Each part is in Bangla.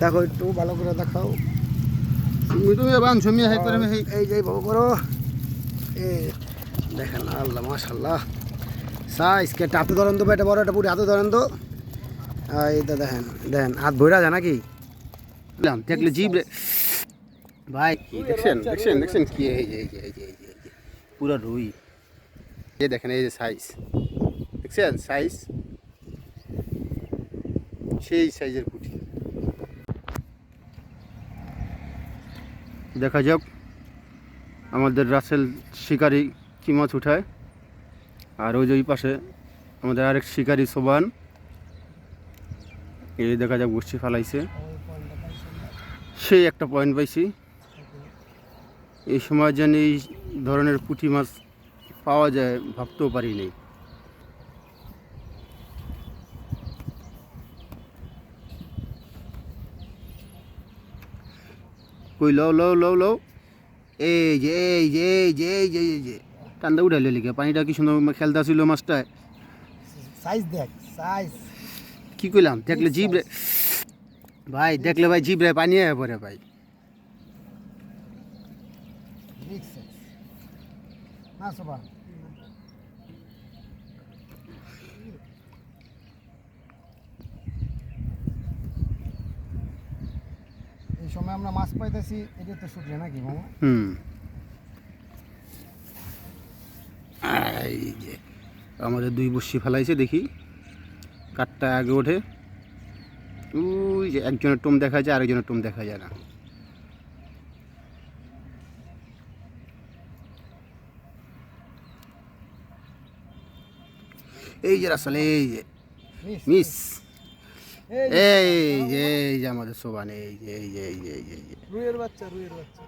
দেখো একটু ভালো করে দেখাও। এই যে বাবু করো। এই দেখেন আল্লাহ মাশাল্লাহ সাইজ কে হাতে ধরেন তো এটা বড় এটা পুরো হাতে ধরেন তো। এই তো দেখেন দেখেন হাত ভৈরা যায় নাকি? দেখলে জিভ রে ভাই কি দেখছেন দেখছেন দেখছেন কি? এই যে এই যে এই যে এই যে এই পুরো রুই। এই দেখেন এই যে সাইজ। দেখছেন সাইজ? সেই সাইজের পুঁটি। দেখা যাক। আমাদের রাসেল শিকারি কি মাছ উঠায়। আর ওই যে ওই পাশে আমাদের আরেক শিকারি সোবান। এই দেখা যাক বসছি ফালাইছে। সেই একটা পয়েন্ট পাইছি। এই সময় যেন এই ধরনের পুঁটি মাছ পাওয়া যায়, ভাবতেও পারিনি। কই লও লও লও লও। এই যে এই যে এই যে এই যে এই যে। টান্দা উঠাইলে লিখে পানিটা কি সুন্দর খেলতে ছিল মাছটায়? সাইজ দেখ সাইজ কি কইলাম? দেখলে জিভ রে ভাই দেখলে ভাই জিভ রে পানি আয় পরে ভাই। না সোবা এই সময় আমরা মাছ পাইতেছি এটা তো শুকলে নাকি মামা? হুম। এই যে আমাদের দুই বসি ফেলাইছে দেখি। কাঠটা আগে ওঠে। ওই যে একজনের টোম দেখা যায় আরেকজনের টোম দেখা যায় না। এই যে রাসেল এই যে। মিস এই যে এই যে আমাদের সোবান এই যে এই যে এই যে এই যে যে। বাচ্চা রুইয়ের বাচ্চা।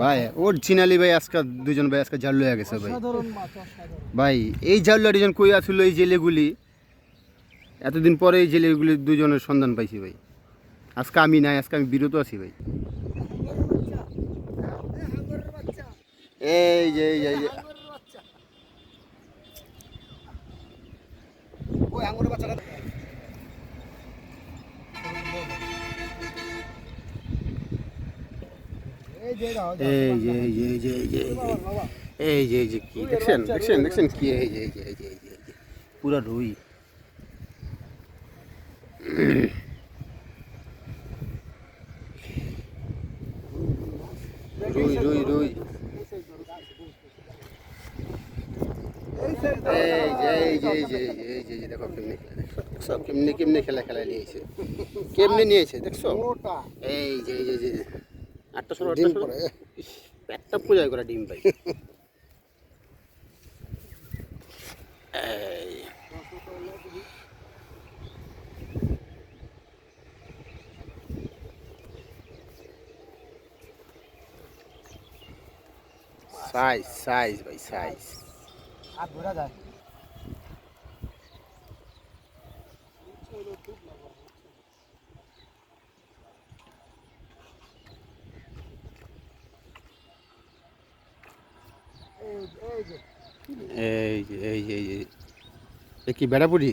ভাই অরিজিনালি ভাই আজকে দুজন ভাই আজকে জাল লয়ে গেছে ভাই। ভাই এই জাল দুজন কই আছিল এই জেলেগুলি? এতদিন পরে এই জেলেগুলি দুজনের সন্ধান পাইছি ভাই। আজকে আমি নাই আজকে আমি বিরত আছি ভাই। এই যে এই যে ওই আঙ্গুরের বাচ্চাটা এই যে এটা এই যে এই যে এই যে এই যে এই যে বাবা এই যে এই যে কি দেখছেন দেখছেন দেখছেন কি এই যে এই যে এই যে এই যে এই যে পুরা রুই রুই রুই রুই এই যে এই যে এই যে এই যে এই যে এই যে দেখো কেমনে খেলা দেখছ দেখছ কেমনে কেমনে খেলা খেলা নিয়েছে কেমনে নিয়েছে দেখছ ওটা এই যে এই যে এই যে আটটা ষোলো ডিম পড়ে পেটটা পূজায় করা ডিম সাইজ সাইজ ভাই সাইজ হাত ধরা যায়। এই এই এই কি বেড়াপুরি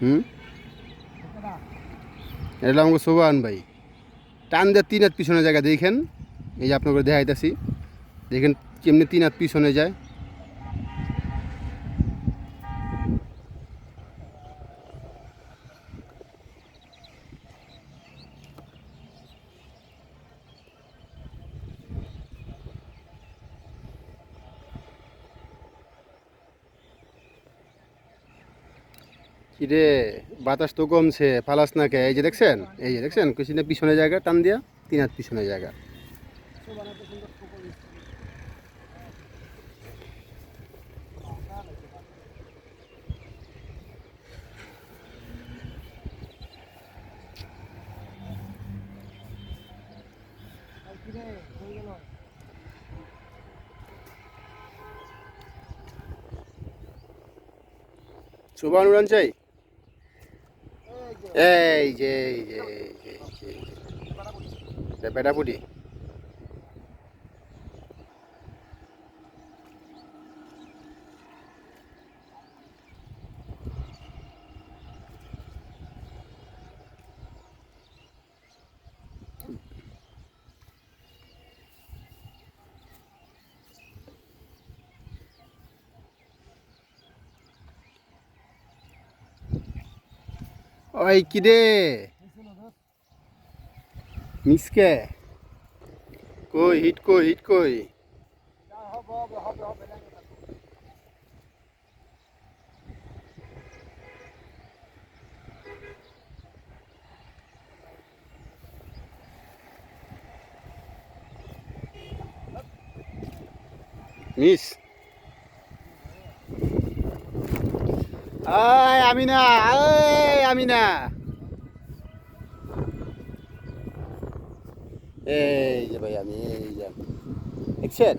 হুম? এটা আমাকে সোবান ভাই। টান দিয়ে তিন হাত পিছনে জায়গা দেখেন। এই যে আপনাকে দেখাইতেছি। দেখেন কেমনি তিন হাত পিছনে যায়। কিরে বাতাস তো কমছে, ফালাস না কে? এই যে দেখছেন? এই যে দেখছেন? কুচিনে পিছনে জায়গা, টান দিয়া, তিন হাত পিছনে জায়গা। উড়ান চাই? এই যে এই যে এই যে বেটাপুটি ওই কি রে মিসকে কই হিট কই হিট কই মিস আয় আমি না আয় আমি না এই যে ভাই আমি, এই যে। দেখছেন?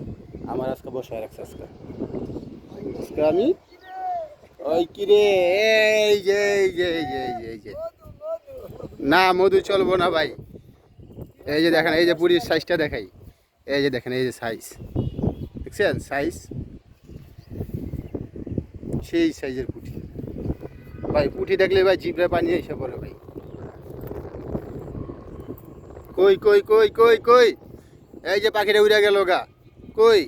আমার আজকে বসায় রাখছে আজকে। আজকে আমি, ওই কিরে এই যে এই যে এই যে এই যে এই যে। না, মধু চলবো না ভাই। এই যে দেখেন, এই যে পুরীর সাইজটা দেখাই। এই যে দেখেন, এই যে সাইজ দেখছেন? সাইজ সেই সাইজের ভাই, পুঁটি দেখলে ভাই জিপরে পানি এসে পড়ে ভাই। কই কই কই কই কই? এই যে পাখিটা উড়ে গেল গা। কই?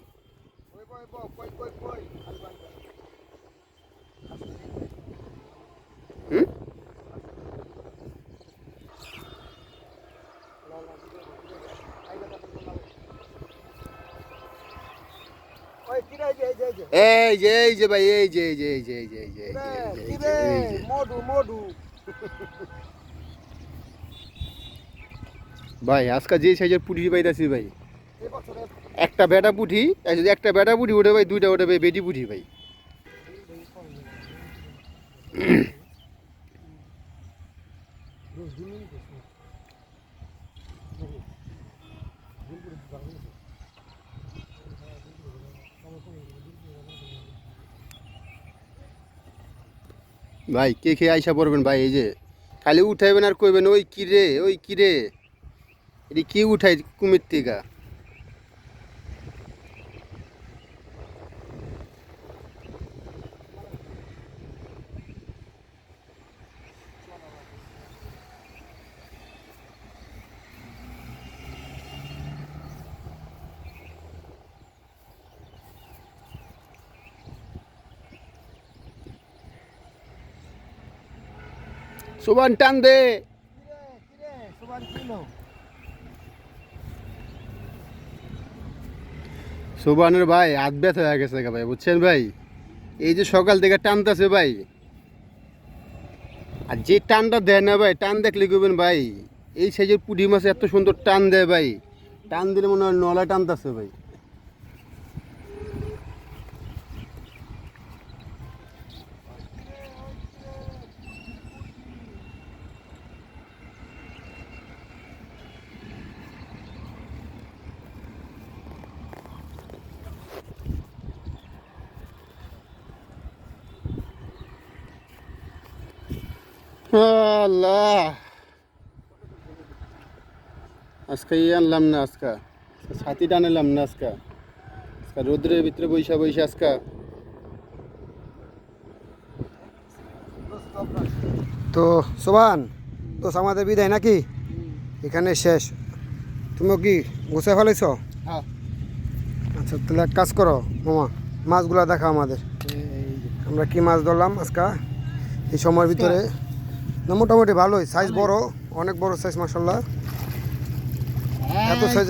এই যে এই যে ভাই এই যে এই যে এই যে এই যে এই যে ভাই আজকে যে সাইজের পুটি পাইতাছি ভাই একটা বেটা পুঠি যদি একটা বেটা পুঠি ওঠে ভাই দুইটা ওঠে ভাই বেটি পুঠি ভাই। Thank you. ভাই, কে খেয়ে আইসা পড়বেন ভাই, এই যে? খালি উঠাইবেন আর কইবেন, ওই কিরে ওই কিরে এটি কি উঠাই কুমির থেকে? সোবান টান দে সোবানের ভাই, হাত ব্যথা হয়ে গেছে ভাই, বুঝছেন ভাই? এই যে সকাল থেকে টানতেছে ভাই। আর যে টানটা দেয় না ভাই, টান দেখলে কইবেন ভাই? এই সাইজের পুঁটি মাছ এত সুন্দর টান দেয় ভাই। টান দিলে মনে হয় নলা টানতেছে ভাই। আল্লাহ। আজকে ই আনলাম না আজকে। ছাতি টানলাম না আজকে। আজকে রোদ্রের ভিতরে বৈশা বৈশা আজকে। তো সোবান তো আমাদের বিদায় নাকি? এখানে শেষ। তুমিও কি গুছাই ফেলাইছ হ্যাঁ। আচ্ছা তাহলে এক কাজ করো মামা মাছগুলা দেখা আমাদের। আমরা কি মাছ ধরলাম আজকে? এই সময়ের ভিতরে না মোটামুটি ভালোই। সাইজ বড় অনেক বড় সাইজ মাসাল্লাহ এত সাইজ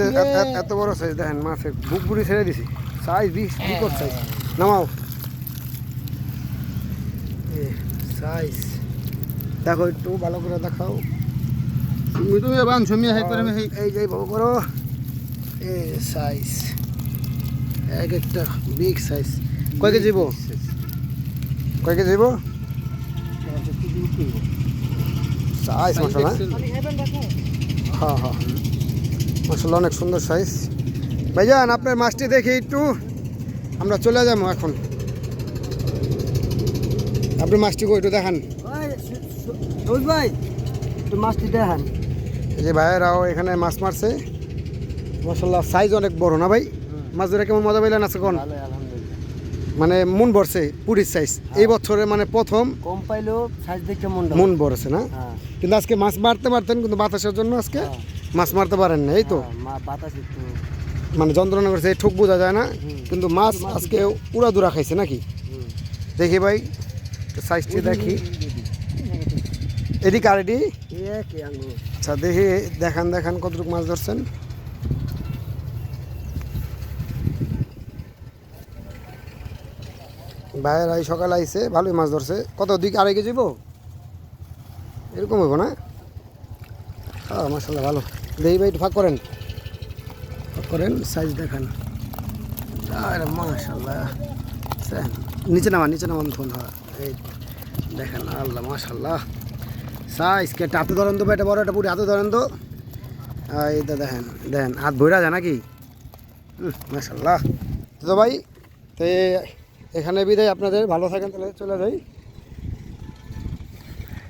এত বড় সাইজ দেখেন মাছের বুক বুড়ি ছেড়ে দিছি। সাইজ বিশ বিকট সাইজ নামাও। সাইজ দেখো একটু ভালো করে দেখাও। তুমি তো হাই করে এই করো। এই সাইজ এক একটা বিগ সাইজ কয় কেজি কয় কেজি সাইজ মশলা হ্যাঁ হ্যাঁ মশলা অনেক সুন্দর সাইজ ভাইজান আপনার মাছটি দেখি একটু। আমরা চলে যাব এখন। আপনি মাছটি একটু দেখান। ভাই একটু মাছটি দেখান। এই যে ভাইয়েরাও এখানে মাছ মারছে। মশলা সাইজ অনেক বড় না ভাই? মাছ ধরে কেমন মজা পাইলেন আছে কোন? আলহামদুলিল্লাহ। মানে মন ভরছে পুরীর সাইজ এই বছরে মানে প্রথম কম পাইলেও সাইজ দেখে মন মুন ভরেছে না? হ্যাঁ। কিন্তু আজকে মাছ মারতে পারতেন কিন্তু বাতাসের জন্য আজকে হ্যাঁ। মাছ মারতে পারেন না এই তো। হ্যাঁ, বাতাস একটু। মানে যন্ত্রণা করছে ঠুক বোঝা যায় না। কিন্তু মাছ আজকে উড়া দুরা খাইছে নাকি? দেখি ভাই সাইজটি দেখি। এদিকে আর এটি এ কি আঙ্গুর। আচ্ছা দেখি দেখান দেখান কতটুকু মাছ ধরছেন। ভাইয়ের এই সকালে আইসে ভালোই মাছ ধরছে। কত দিক আড়াই কেজি? এরকম হইব না? হ্যাঁ মাসাল্লাহ ভালো। দেখি ভাই ফাঁক করেন। ফাঁক করেন সাইজ দেখান। আরে মাশাল্লাহ নিচে নামা নিচে নামান ফোন হ্যাঁ। এই দেখেন আল্লাহ মাশাল্লাহ সাইজ কেটে হাতে ধরেন তো এটা বড় একটা পুরি হাতে ধরেন তো। এই তো দেখেন দেখেন হাত ভৈরা যায় নাকি? হুম, মাশাল্লাহ তো ভাই তো এখানে বিদায়, আপনাদের ভালো থাকেন, তাহলে চলে যাই।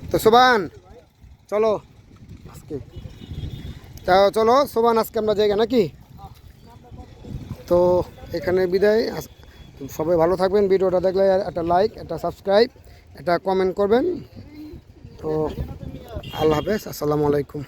তো সোবান, চলো। আজকে। তা চলো, সোবান, আজকে আমরা জায়গা নাকি? তো এখানে বিদায়। সবাই ভালো থাকবেন, ভিডিওটা দেখলে একটা লাইক একটা সাবস্ক্রাইব একটা কমেন্ট করবেন। তো আল্লাহ হাফেজ, আসসালামু আলাইকুম।